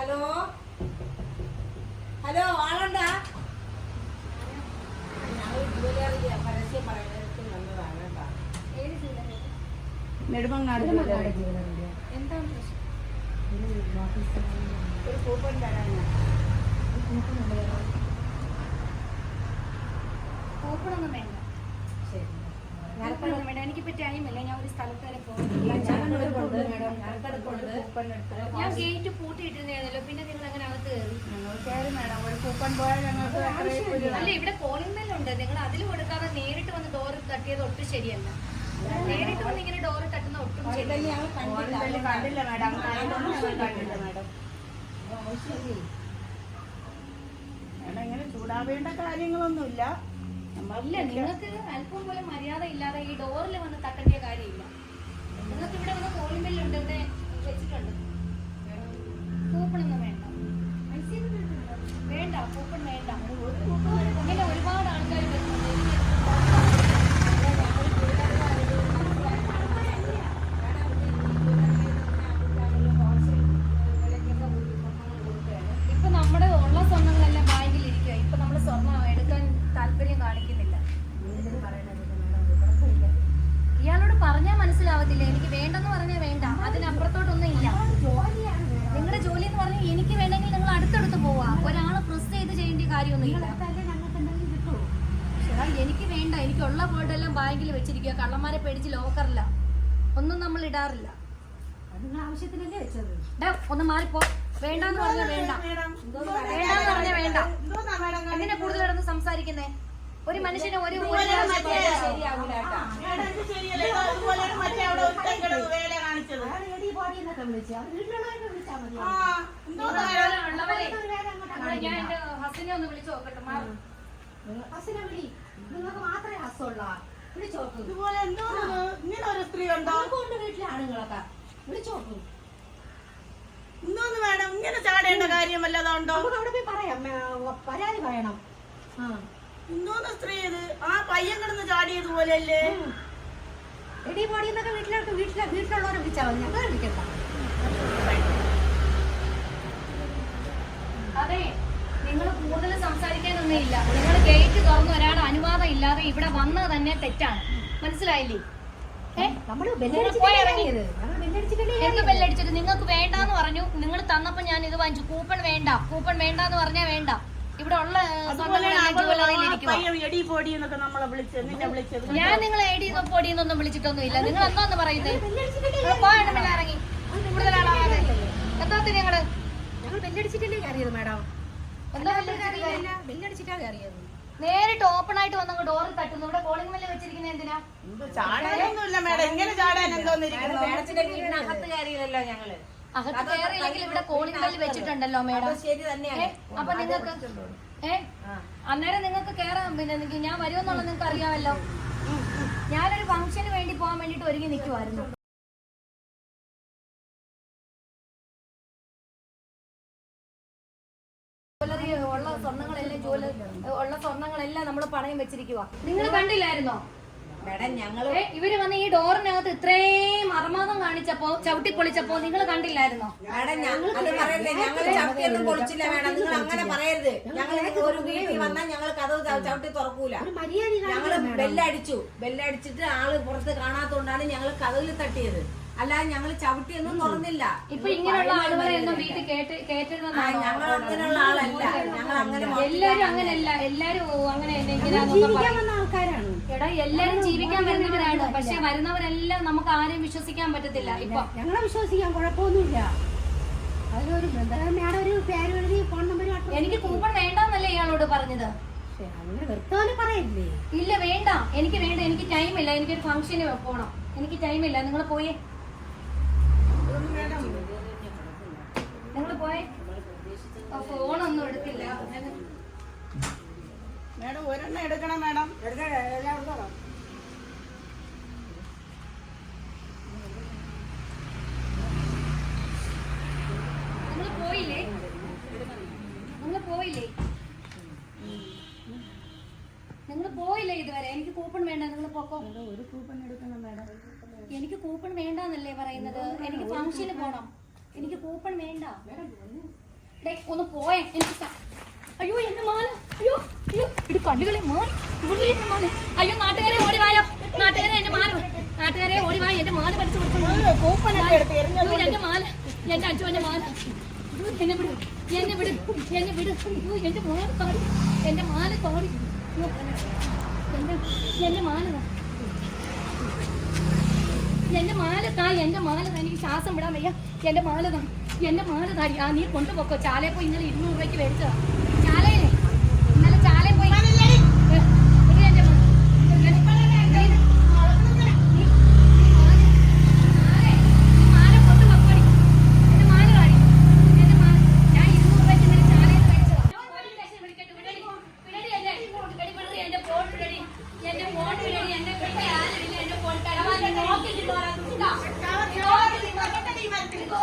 Hello? Hello ആളുണ്ടാ? Nedumangad എന്താണ് പ്രശ്നം? ഒരു കൂപ്പൺ കൂപ്പണൊന്നും വേണ്ട. ഞാൻ ഗേറ്റ് പിന്നെ നിങ്ങൾ അങ്ങനെ അകത്ത് കയറി. അല്ല ഇവിടെ കോളിംഗ് ബെല്ലുണ്ട് നിങ്ങൾ അതിൽ കൊടുക്കാതെ നേരിട്ട് വന്ന് ഡോർ തട്ടിയത് ഒട്ടും ശരിയല്ല. നേരിട്ട് വന്ന് ഇങ്ങനെ ഡോർ തട്ടുന്ന ഒട്ടും കണ്ടില്ല മേഡം. കണ്ടില്ല മേഡം. മേഡം ഇങ്ങനെ ചൂടാവേണ്ട കാര്യങ്ങളൊന്നുമില്ല. ഇല്ല. നിങ്ങൾക്ക് അല്പം പോലും മര്യാദ ഇല്ലാതെ ഈ ഡോറിൽ വന്ന് തട്ടേണ്ട കാര്യമില്ല. നിങ്ങൾക്ക് ഇവിടെ വന്ന് കോളിംഗ് ബെല്ലുണ്ട് ഇവിടെ വെച്ചിട്ടുണ്ട്. കൂപ്പണൊന്നും വേണ്ട വേണ്ട കൂപ്പൺ വേണ്ട ഇങ്ങനെ ഒരുപാട് ആൾക്കാർ വരുന്നുണ്ട് ഇപ്പൊ നമ്മുടെ ഉള്ള സ്വർണങ്ങളെല്ലാം ബാങ്കിൽ ഇരിക്കുക ഇപ്പൊ നമ്മൾ സ്വർണം എടുക്കാൻ താല്പര്യം കാണിക്കുന്നില്ല. ഇയാളോട് പറഞ്ഞാൽ മനസ്സിലാവത്തില്ല. എനിക്ക് വേണ്ടെന്ന് പറഞ്ഞാൽ വേണ്ട. അതിനപ്പുറത്തോട്ടൊന്നും ഇല്ല. നിങ്ങളുടെ ജോലി എന്ന് പറഞ്ഞാൽ എനിക്ക് വേണമെങ്കിൽ നിങ്ങൾ അടുത്തടുത്ത് പോവാ. ഒരാളെ പ്രസ് ചെയ്ത് ചെയ്യേണ്ട കാര്യമൊന്നും ഇല്ല എനിക്ക് വേണ്ട. എനിക്കുള്ള എല്ലാം ബാങ്കിൽ വെച്ചിരിക്കുക കള്ളന്മാരെ പേടിച്ച് ലോക്കറില്ല ഒന്നും നമ്മൾ ഇടാറില്ല. ആവശ്യത്തിനല്ലേ വെച്ചത്? ഒന്ന് മാറിപ്പോ വേണ്ടെന്ന് പറഞ്ഞാൽ വേണ്ട. വേണ്ടെന്ന് പറഞ്ഞ വേണ്ട. എങ്ങനെ കൂടുതൽ കിടന്ന് സംസാരിക്കുന്നേ? ഒരു മനുഷ്യന് ഒരു ഞാൻ ഹസിനെ ഒന്ന് വിളിച്ചു നോക്കട്ടെ മാറും നിങ്ങൾക്ക് മാത്രമേ വിളിച്ചോക്ക് ഇതുപോലെ ഇങ്ങനെ ഒരു സ്ത്രീ ഉണ്ടോ വീട്ടിലെ ആണുങ്ങളൊക്കെ വിളിച്ചോക്ക് എന്തോന്ന് വേണം ഇങ്ങനെ ചാടേണ്ട കാര്യം വല്ലതും ഉണ്ടോ അവിടെ പോയി പറയാം പരാതി പറയണം ആ എന്തോന്ന് സ്ത്രീ ഇത് ആ പയ്യൻ കിടന്ന് എടി പോടി എന്നൊക്കെ വീട്ടിലോട്ട് വീട്ടിലെ വീട്ടിലുള്ളവരെ വിളിച്ചാൽ മതി. ഞങ്ങൾ വിളിക്കണ്ട. അതെ നിങ്ങൾ കൂടുതൽ സംസാരിക്കാനൊന്നും ഇല്ല നിങ്ങൾ ഗേറ്റ് തുറന്ന് ഒരാളുടെ അനുവാദം ഇല്ലാതെ ഇവിടെ വന്നത് തന്നെ തെറ്റാണ്. മനസ്സിലായില്ലേ? എന്ത് ബെല്ലടിച്ചിട്ട് നിങ്ങൾക്ക് വേണ്ടാന്ന് പറഞ്ഞു. നിങ്ങൾ തന്നപ്പോ ഞാൻ ഇത് വാങ്ങിച്ചു. കൂപ്പൺ വേണ്ട. കൂപ്പൺ വേണ്ടാന്ന് പറഞ്ഞാ വേണ്ട. ഇവിടെ ഉള്ള എടി ഞാൻ നിങ്ങളെ ഐ ഡി പൊടിയെന്നൊന്നും വിളിച്ചിട്ടൊന്നും ഇല്ല നിങ്ങൾ എന്താന്ന് പറയുന്നത് ഇറങ്ങി. കൂടുതൽ ആളാവാതെ എന്താ നിങ്ങൾ? ഞങ്ങൾ ബെല്ലടിച്ചിട്ടല്ലേ കയറിയത് മാഡം? എന്താ വലിയ ബെല്ലടിച്ചിട്ടാ കയറിയത്. നേരിട്ട് ഓപ്പൺ ആയിട്ട് വന്നങ്ങ് ഡോറിൽ തട്ടുന്നു. ഇവിടെ കോളിംഗ് ബെല്ല് വെച്ചിരിക്കുന്നത് എന്തിനാ? എന്ത് ചാടാനൊന്നുമില്ല മേഡം. ഇങ്ങനെ ചാടാൻ എന്തോന്നിരിക്കുന്നു? മേഡത്തിന്റെ വീടിനകത്ത് കയറിയല്ലോ ഞങ്ങൾ. അകത്ത് കയറിയില്ലെങ്കിൽ ഇവിടെ കോളിംഗ് ബെല്ല് വെച്ചിട്ടുണ്ടല്ലോ മേഡം. ശരി തന്നെയാണ്. ഏ, അപ്പൊ നിങ്ങൾക്ക് ഏ അന്നേരം നിങ്ങൾക്ക് കേറാം. പിന്നെ ഞാൻ വരുമെന്നുള്ളത് നിങ്ങൾക്ക് അറിയാമല്ലോ. ഞാനൊരു ഫംഗ്ഷന് വേണ്ടി പോകാൻ വേണ്ടിട്ട് ഒരുങ്ങി നിൽക്കുമായിരുന്നു ജ്വല്ലറി ഉള്ള സ്വർണങ്ങളെല്ലാം ജ്വല്ലറി ഉള്ള സ്വർണങ്ങളെല്ലാം നമ്മൾ പണയം വെച്ചിരിക്കുക നിങ്ങൾ കണ്ടില്ലായിരുന്നോ? മേഡം ഞങ്ങൾ ഏ, ഇവർ വന്ന് ഈ ഡോറിനകത്ത് ഇത്രയും അർമാദം കാണിച്ചപ്പോ ചവിട്ടി പൊളിച്ചപ്പോ നിങ്ങൾ കണ്ടില്ലായിരുന്നോ? മേഡം ഞങ്ങൾ അത് പറയരുത് ഞങ്ങൾ ചവിട്ടിയൊന്നും പൊളിച്ചില്ല മേഡം. നിങ്ങൾ അങ്ങനെ പറയരുത്. ഞങ്ങൾ ഒരു വീട്ടിൽ വന്നാൽ ഞങ്ങൾ കഥവ് ച- ചവിട്ടി തുറക്കൂല. ഞങ്ങൾ ബെല്ലടിച്ചു. ബെല്ലടിച്ചിട്ട് ആൾ പുറത്ത് കാണാത്തോണ്ടാണ് ഞങ്ങൾ കഥവിൽ തട്ടിയത്. അല്ലാതെ ഞങ്ങൾ ചവിട്ടിയൊന്നും തുറന്നില്ല. ഇപ്പൊ ഇങ്ങനെയുള്ള ആളുകളെ ഒന്നും വീട്ടിൽ കേട്ട് കേട്ടിരുന്ന ഞങ്ങൾ അങ്ങനെയുള്ള ആളല്ല. ഞങ്ങൾ അങ്ങനെ എല്ലാരും അങ്ങനെയല്ല. എല്ലാരും അങ്ങനെ ആൾക്കാരാണ്. എടാ എല്ലാരും ജീവിക്കാൻ വരുന്നവരാണ്. പക്ഷെ വരുന്നവരെല്ലാം നമുക്ക് ആരെയും വിശ്വസിക്കാൻ പറ്റത്തില്ല. ഇപ്പൊ ഞങ്ങളെ വിശ്വസിക്കാൻ കുഴപ്പമൊന്നുമില്ല. അതിലൊരു മേഡം ഒരു പേര് എഴുതി ഫോൺ നമ്പർ എനിക്ക് കൂപ്പൺ വേണ്ടെന്നല്ലേ ഇയാളോട് പറഞ്ഞത്? ഇല്ല വേണ്ട. എനിക്ക് വേണ്ട. എനിക്ക് ടൈം ടൈമില്ല എനിക്കൊരു ഫംഗ്ഷന് പോണം. എനിക്ക് ടൈം ഇല്ല. നിങ്ങൾ പോയേ. നിങ്ങൾ പോയേ. ഫോണൊന്നും എടുത്തില്ല. മേഡം ഒരെണ്ണം എടുക്കണം മേഡം. നിങ്ങൾ പോയില്ലേ? നിങ്ങൾ പോയില്ലേ? നിങ്ങൾ പോയില്ലേ ഇതുവരെ? എനിക്ക് കൂപ്പൺ വേണ്ട നിങ്ങൾ പൊക്കോ? ഒരു കൂപ്പൺ എടുക്കണം മേഡം. എനിക്ക് കൂപ്പൺ വേണ്ടെന്നല്ലേ പറയുന്നത്? എനിക്ക് ഫംഗ്ഷന് പോണം. എനിക്ക് കൂപ്പൺ വേണ്ട. ഒന്ന് പോയേ. എനിക്ക് അയ്യോ എന്റെ മാല അയ്യോ അയ്യോ. ഇത് കണ്ണുകളെ മാല ഇവിടെ എന്റെ മാല അയ്യോ നാട്ടുകാരെ ഓടി വായോ. നാട്ടുകാരെ എന്റെ മാല നാട്ടുകാരെ ഓടി വായോ. എന്റെ മാല പഠിച്ചു കൊടുക്കുന്നു. എന്റെ മാല എന്റെ അച്ഛൻ എന്റെ മാല എന്നെ വിട്. എന്നെ വിട്. എന്നെ വിട്. എന്റെ മാല താടി എന്റെ മാല താടി എന്റെ എന്റെ മാല എന്റെ മാല താ എന്റെ മാല താ എനിക്ക് ശ്വാസം വിടാൻ വയ്യ. എന്റെ മാല താ എന്റെ മാല താടി ആ നീ കൊണ്ടുപോക്കോ. ചാലേ പോയി ഇന്നലെ ഇരുന്നൂറ് രൂപയ്ക്ക് മേടിച്ചതാ ചാലയിലെ ഇന്നലെ ചാലയിൽ പോയി ഏ, ഇത് എന്റെ മാല. നീ- നീ- നീ മാല- മാലേ, നീ മാല കൊണ്ടുപോക്കോടി. എന്റെ മാല താടി. എന്റെ മാല. ഞാൻ ഇരുന്നൂറ് രൂപയ്ക്ക് ഇന്നലെ ചാലയിൽ നിന്ന് മേടിച്ചതാ. ഞാൻ പോലീസ് സ്റ്റേഷനിൽ വിളിക്കട്ടെ. വിടടി. വിടടി എന്നെ. വിടടി, വിടടി. എന്റെ ഫോൺ വിടടി. എന്റെ ഫോൺ വിടടി. എന്നെ വിളിക്കാൻ ആരുമില്ല. എന്റെ ഫോൺ തടവാൻ നോക്കി നിന്നോളാം. ഇതാ. നോക്കി നിന്നോ.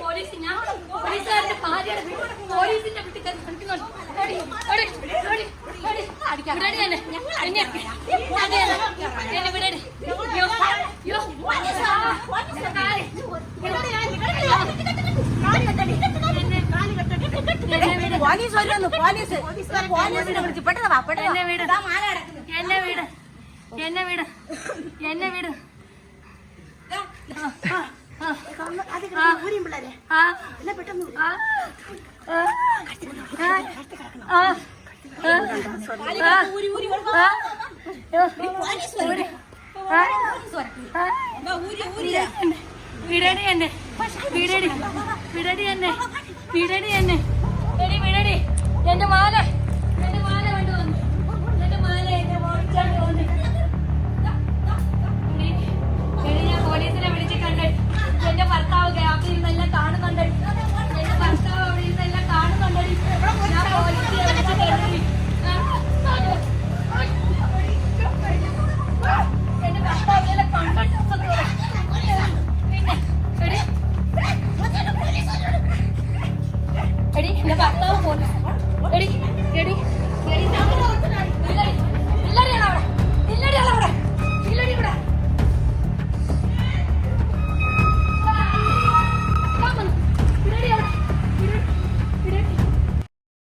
പോലീസ് ഞാൻ പോലീസുകാരുടെ ഭാര്യയുടെ പോലീസിന്റെ വീട്ടിൽ കയറി കളിക്കുന്നുണ്ട്. ഓടി, ഓടി, ഓടി, ഓടി. വിടടി എന്നെ. എന്നെ. വിടടി എന്നെ. എന്നെ വിടടി. യ്യോ, യ്യോ. ആ, കാൽ. വിടടി എന്നെ. എന്നെ വിട്. പോലീസ് വരുമെന്ന് പോലീസ് പോലീസിനെ വിളിച്ച്. പെട്ടെന്ന് വാ പെട്ടെന്ന് എന്നെ. വിട്. എന്നെ വീട്. എന്നെ വീട്. എന്നെ വീട്. വിടടി എന്നെ വീടടി വിടടി എന്നെ വിടടി എന്നെ. എന്റെ മാല എന്റെ రెడీ రెడీ రెడీ